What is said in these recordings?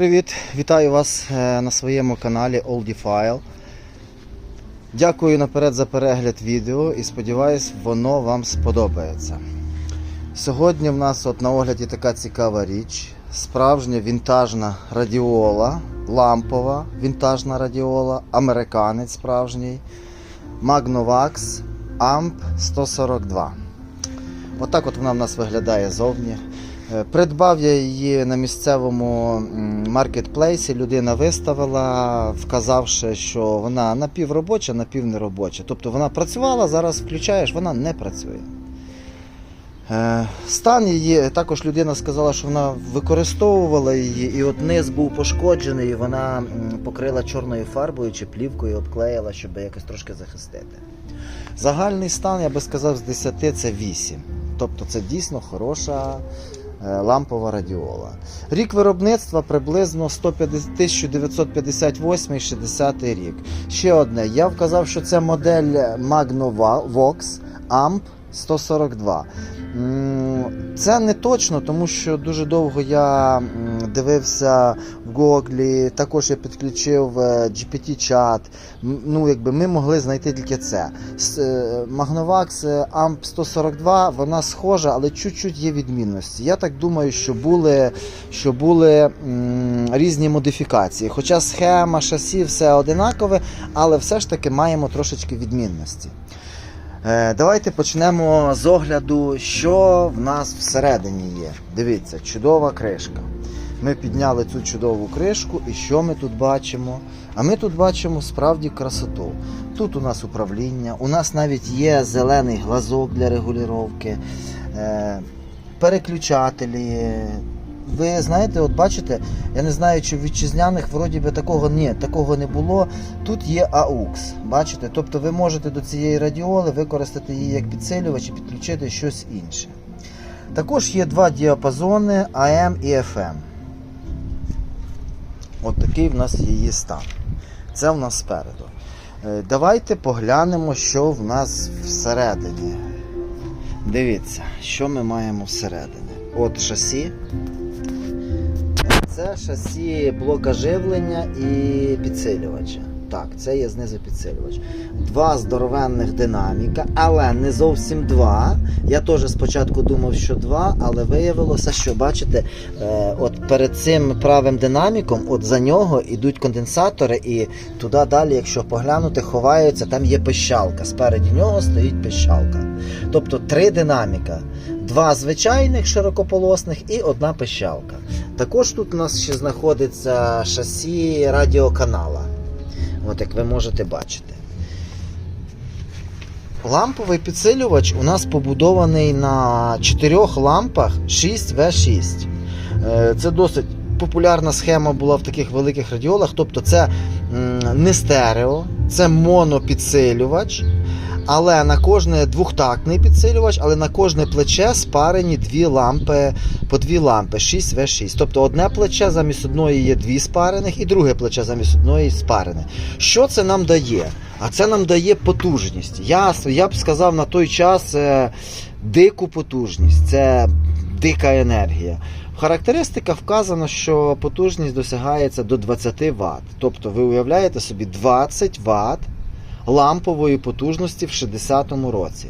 Привіт! Вітаю вас е, на своєму каналі Oldie File. Дякую наперед за перегляд відео і сподіваюсь, воно вам сподобається. Сьогодні в нас от на огляді така цікава річ. Справжня вінтажна радіола, лампова вінтажна радіола, американець справжній, Magnavox AMP 142. Отак от вона в нас виглядає зовні. Е, Придбав я її на місцевому маркетплейсі. Людина виставила, вказавши, що вона напівробоча, напівнеробоча. Тобто вона працювала, зараз включаєш, вона не працює. Е, Стан її, також людина сказала, що вона використовувала її, і от низ був пошкоджений, і вона покрила чорною фарбою чи плівкою, обклеїла, щоб якось трошки захистити. Загальний стан, я би сказав, з 10 це 8. Тобто це дійсно хороша лампова радіола. Рік виробництва приблизно 150 1958-60 рік. Ще одне. Я вказав, що це модель Magnavox AMP 142. Це не точно, тому що дуже довго я дивився в Google, також я підключив е, GPT-чат. Ну, якби ми могли знайти тільки це. Magnavox AMP 142, вона схожа, але чуть-чуть є відмінності. Я так думаю, що були, що були різні модифікації. Хоча схема, шасі, все одинакове, але все ж таки маємо трошечки відмінності. Е, Давайте почнемо з огляду, що в нас всередині є. Дивіться, чудова кришка. Ми підняли цю чудову кришку, і що ми тут бачимо? А ми тут бачимо справді красоту. Тут у нас управління, у нас навіть є зелений глазок для регулювання, е, переключателі. Ви знаєте, от бачите, я не знаю, чи в вітчизняних вроді би такого ні, такого не було. Тут є AUX, бачите? Тобто ви можете до цієї радіоли використати її як підсилювач і підключити щось інше. Також є два діапазони AM і FM. От такий в нас її стан. Це в нас спереду. Е, Давайте поглянемо, що в нас всередині. Дивіться, що ми маємо всередині. От шасі. Це шасі блока живлення і підсилювача. Так, це є знизу підсилювач. Два здоровенних динаміка, але не зовсім два. Я теж спочатку думав, що два, але виявилося, що бачите, е, от перед цим правим динаміком, от за нього йдуть конденсатори, і туди далі, якщо поглянути, ховаються, там є пищалка. Спереді нього стоїть пищалка. Тобто три динаміка. Два звичайних широкополосних і одна пищалка. Також тут у нас ще знаходиться шасі радіоканала. От як ви можете бачити. Ламповий підсилювач у нас побудований на чотирьох лампах 6В6. Е, Це досить популярна схема була в таких великих радіолах. Тобто це не стерео, це монопідсилювач. Але на кожне двохтактний підсилювач, але на кожне плече спарені дві лампи по дві лампи 6В6. Тобто одне плече замість одної є дві спарених, і друге плече замість одної спарене. Що це нам дає? А це нам дає потужність. Я, я б сказав на той час е, дику потужність. Це дика енергія. В характеристиках вказано, що потужність досягається до 20 Вт. Тобто ви уявляєте собі 20 Вт лампової потужності в 60-му році.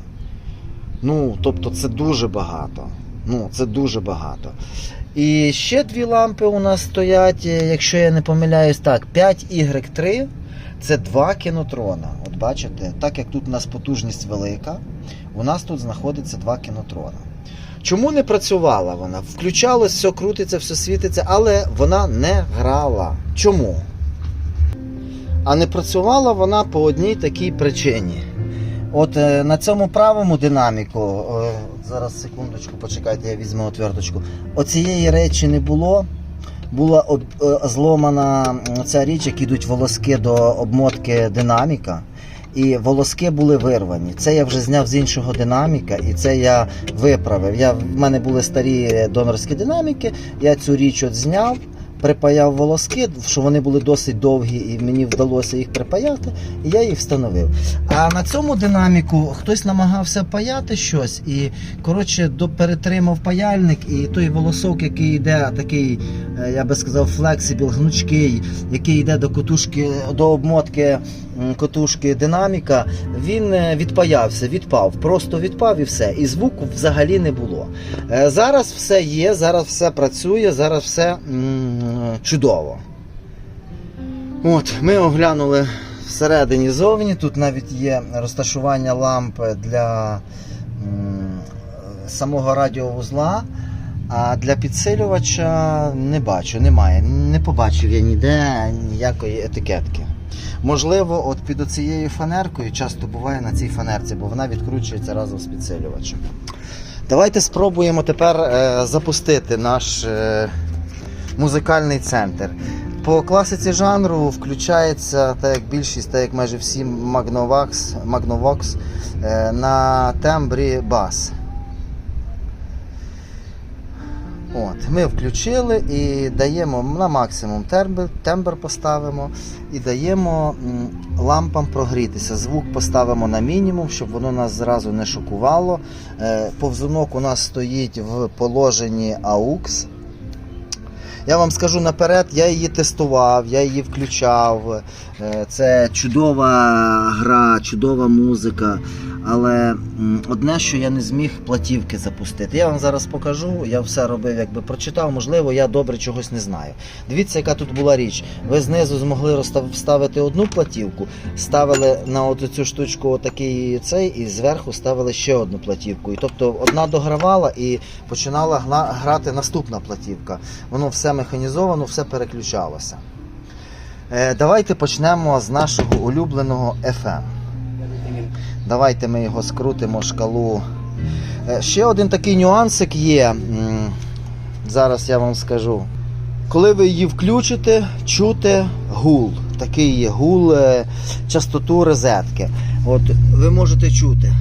Ну, тобто це дуже багато. Ну, це дуже багато. І ще дві лампи у нас стоять, е, якщо я не помиляюсь, так, 5Y3 це два кінотрона. От бачите, так як тут у нас потужність велика, у нас тут знаходиться два кінотрона. Чому не працювала вона? Включалось, все крутиться, все світиться, але вона не грала. Чому? А не працювала вона по одній такій причині. От е, на цьому правому динаміку, е, зараз секундочку, почекайте, я візьму отверточку. Оцієї речі не було. Була об, е, зломана ця річ, як ідуть волоски до обмотки динаміка. І волоски були вирвані. Це я вже зняв з іншого динаміка, і це я виправив. Я, в мене були старі донорські динаміки, я цю річ от зняв, припаяв волоски, що вони були досить довгі, і мені вдалося їх припаяти, і я їх встановив. А на цьому динаміку хтось намагався паяти щось, і коротше перетримав паяльник, і той волосок, який йде такий е, я би сказав, флексибіл, гнучкий, який йде до кутушки, до обмотки котушки динаміка, він е, відпаявся, відпав. Просто відпав і все. І звуку взагалі не було. Е, Зараз все є, зараз все працює, зараз все чудово. От, ми оглянули всередині зовні. Тут навіть є розташування лампи для самого радіовузла. А для підсилювача не бачу, немає. Не побачив я ніде ніякої етикетки. Можливо, от під оцією фанеркою часто буває на цій фанерці, бо вона відкручується разом з підсилювачем. Давайте спробуємо тепер е, запустити наш е, музикальний центр. По класиці жанру включається, так як більшість, так як майже всі Magnavox, Magnavox е, на тембрі бас. От, ми включили і даємо на максимум тембр, тембр поставимо і даємо лампам прогрітися. Звук поставимо на мінімум, щоб воно нас зразу не шокувало. Е, повзунок у нас стоїть в положенні AUX. Я вам скажу наперед, я її тестував, я її включав. Е, Це чудова гра, чудова музика. Але одне, що я не зміг платівки запустити. Я вам зараз покажу, я все робив, якби прочитав, можливо, я добре чогось не знаю. Дивіться, яка тут була річ. Ви знизу змогли вставити одну платівку, ставили на цю штучку отакий цей, і зверху ставили ще одну платівку. І тобто одна догравала і починала грати наступна платівка. Воно все механізовано, все переключалося. Е, давайте почнемо з нашого улюбленого FM. Давайте ми його скрутимо шкалу. Е, Ще один такий нюансик є. Зараз я вам скажу. Коли ви її включите, чути гул. Такий є гул, е, частоту розетки. От ви можете чути.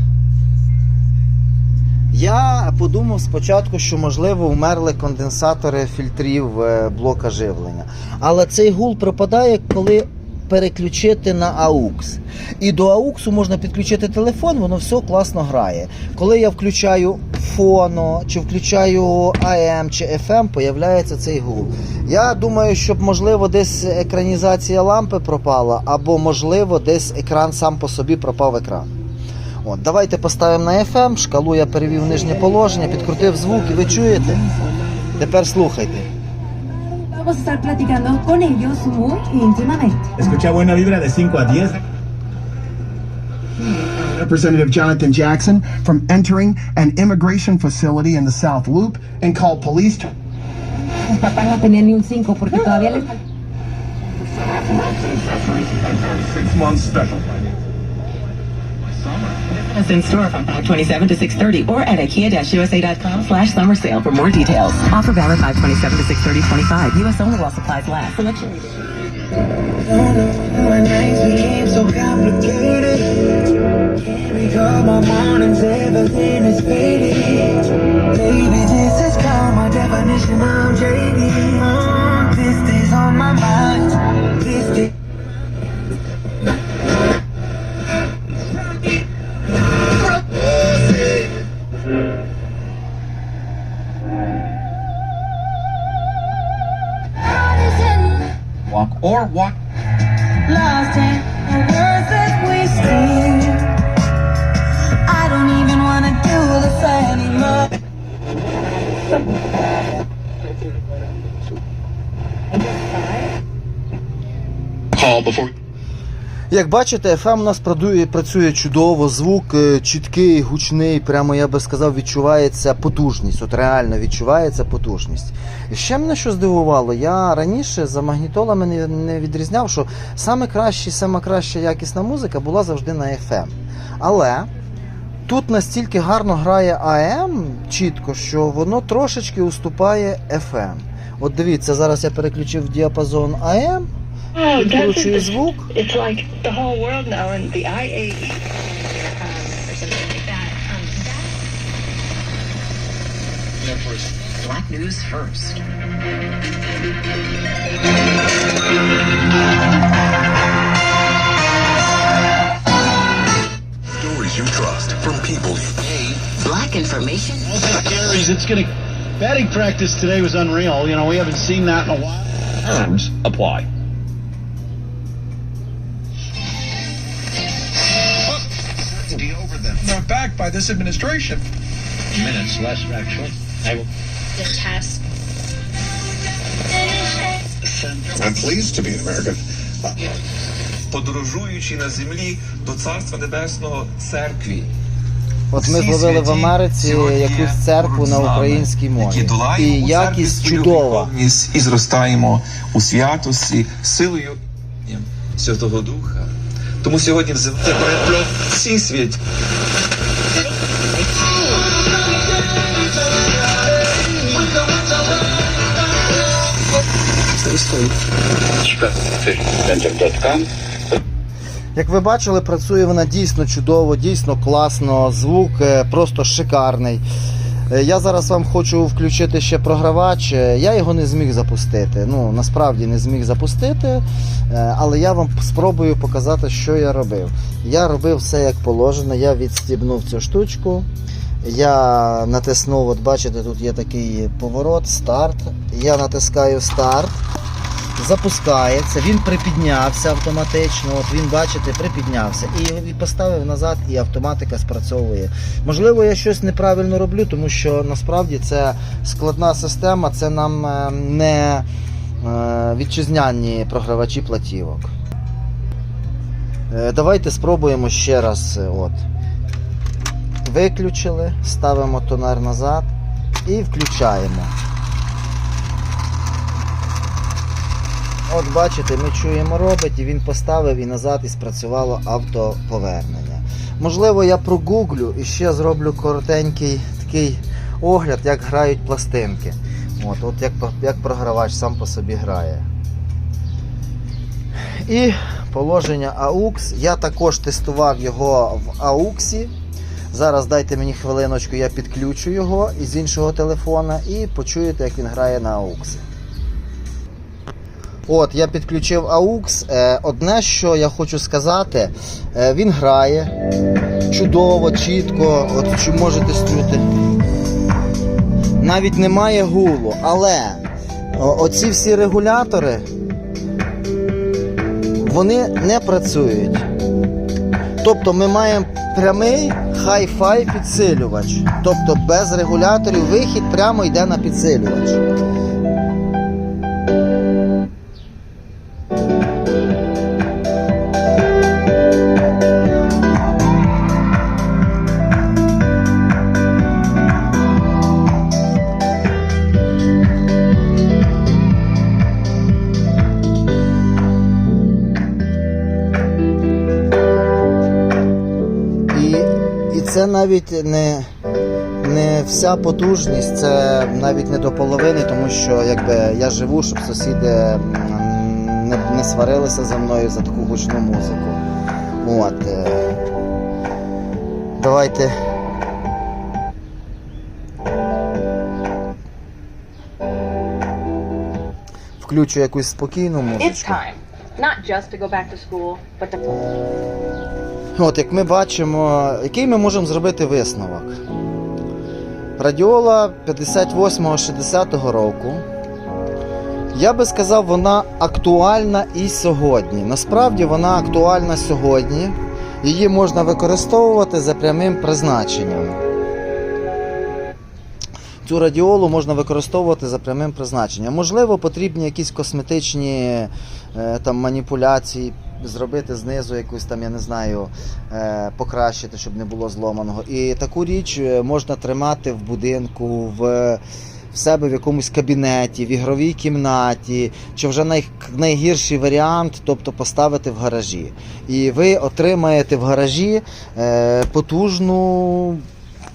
Я подумав спочатку, що можливо вмерли конденсатори фільтрів е, блока живлення. Але цей гул пропадає, коли переключити на AUX. І до AUX можна підключити телефон, воно все класно грає. Коли я включаю фоно, чи включаю AM чи FM, появляється цей гул. Я думаю, щоб можливо десь екранізація лампи пропала, або можливо десь екран сам по собі пропав екран. От, давайте поставимо на FM, шкалу я перевів в нижнє положення, підкрутив звук і ви чуєте? Тепер слухайте. Vamos a estar platicando con ellos muy íntimamente. Escucha buena vibra de 5 a 10. Representative Jonathan Jackson from entering an immigration facility in the South Loop and called police to Mis no tenían ni un 5 porque todavía les Six months special. In store from 527 to 630 or at ikea-usa.com slash summer sale for more details. Offer valid 527 to 630 25. U.S. only while supplies last. Selection. My nights or what? lost in the words that we speak. I don't even wanna do this anymore. Call before. Як бачите, FM у нас продує, працює чудово, звук е, чіткий, гучний, прямо я би сказав, відчувається потужність. От реально відчувається потужність. Ще мене що здивувало, я раніше за магнітолами не відрізняв, що саме краща, саме краща якісна музика була завжди на FM. Але тут настільки гарно грає AM чітко, що воно трошечки уступає FM. От дивіться, зараз я переключив діапазон AM, Oh, that's відкручую звук. It's like the whole world now, and the IAE Um, or something like that. Um, that- Black news first. Stories you trust from people you pay. Black information? It's gonna Batting practice today was unreal. You know, we haven't seen that in a while. Terms apply. By this administration. Minutes less, actually. I will. the test. I'm pleased to be an American. подорожуючи на землі до Царства Небесного церкві. От ми зловили в Америці якусь церкву на українській мові. І якість чудова. і зростаємо у святості силою Святого Духа. Тому сьогодні взивати перепльот всі Як ви бачили, працює вона дійсно чудово, дійсно класно, звук е, просто шикарний. Е, Я зараз вам хочу включити ще програвач. Е, Я його не зміг запустити. Ну, насправді не зміг запустити, але я вам спробую показати, що я робив. Я робив все як положено, я відстібнув цю штучку. Я натиснув, от бачите, тут є такий поворот, старт. Я натискаю старт запускається, він припіднявся автоматично. От він, бачите, припіднявся і, поставив назад, і автоматика спрацьовує. Можливо, я щось неправильно роблю, тому що насправді це складна система, це нам е, не е, вітчизняні програвачі платівок. Е, Давайте спробуємо ще раз. От. Виключили, ставимо тонер назад і включаємо. От бачите, ми чуємо робить, і він поставив і назад і спрацювало автоповернення. Можливо, я прогуглю і ще зроблю коротенький такий огляд, як грають пластинки. От, от як, як програвач сам по собі грає. І положення AUX. Я також тестував його в AUX. Зараз дайте мені хвилиночку, я підключу його із іншого телефона і почуєте, як він грає на AUX. От, я підключив AUX. Е, Одне, що я хочу сказати, е, він грає чудово, чітко, от що можете чути. Навіть немає гулу, але оці всі регулятори вони не працюють. Тобто ми маємо прямий хай-фай підсилювач. Тобто без регуляторів вихід прямо йде на підсилювач. Навіть не, не вся потужність, це навіть не до половини, тому що якби я живу, щоб сусіди не, не сварилися за мною за таку гучну музику. От. е. Давайте. Включу якусь спокійну It's time. Not just to go back to school, but to От як ми бачимо, який ми можемо зробити висновок. Радіола 58-60 року. Я би сказав, вона актуальна і сьогодні. Насправді вона актуальна сьогодні. Її можна використовувати за прямим призначенням. Цю радіолу можна використовувати за прямим призначенням. Можливо, потрібні якісь косметичні е, там, маніпуляції, зробити знизу якусь там, я не знаю, е, покращити, щоб не було зломаного. І таку річ е, можна тримати в будинку, в, в себе в якомусь кабінеті, в ігровій кімнаті, чи вже най, найгірший варіант, тобто поставити в гаражі. І ви отримаєте в гаражі е, потужну.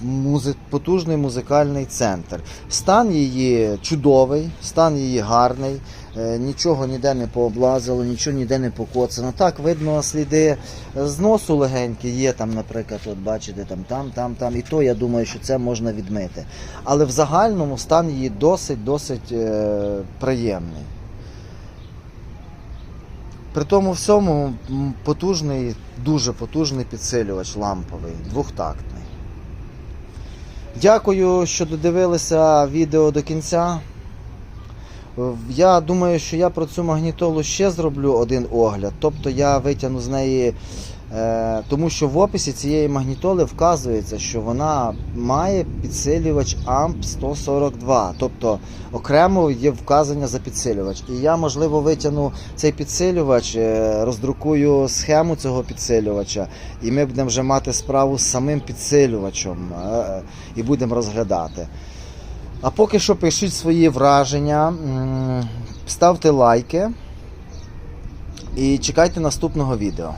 Музи... Потужний музикальний центр. Стан її чудовий, стан її гарний, нічого ніде не пооблазило, нічого ніде не покоцано. Так, видно сліди зносу легенькі є там, наприклад, от бачите, там, там, там, там. І то я думаю, що це можна відмити. Але в загальному стан її досить, досить е, приємний. При тому всьому потужний, дуже потужний підсилювач ламповий, двохтактний. Дякую, що додивилися відео до кінця. Я думаю, що я про цю магнітолу ще зроблю один огляд. Тобто я витягну з неї, е, тому що в описі цієї магнітоли вказується, що вона має підсилювач AMP 142. Тобто окремо є вказання за підсилювач. І я, можливо, витягну цей підсилювач, е, роздрукую схему цього підсилювача, і ми будемо вже мати справу з самим підсилювачем е, і будемо розглядати. А поки що пишіть свої враження, ставте лайки і чекайте наступного відео.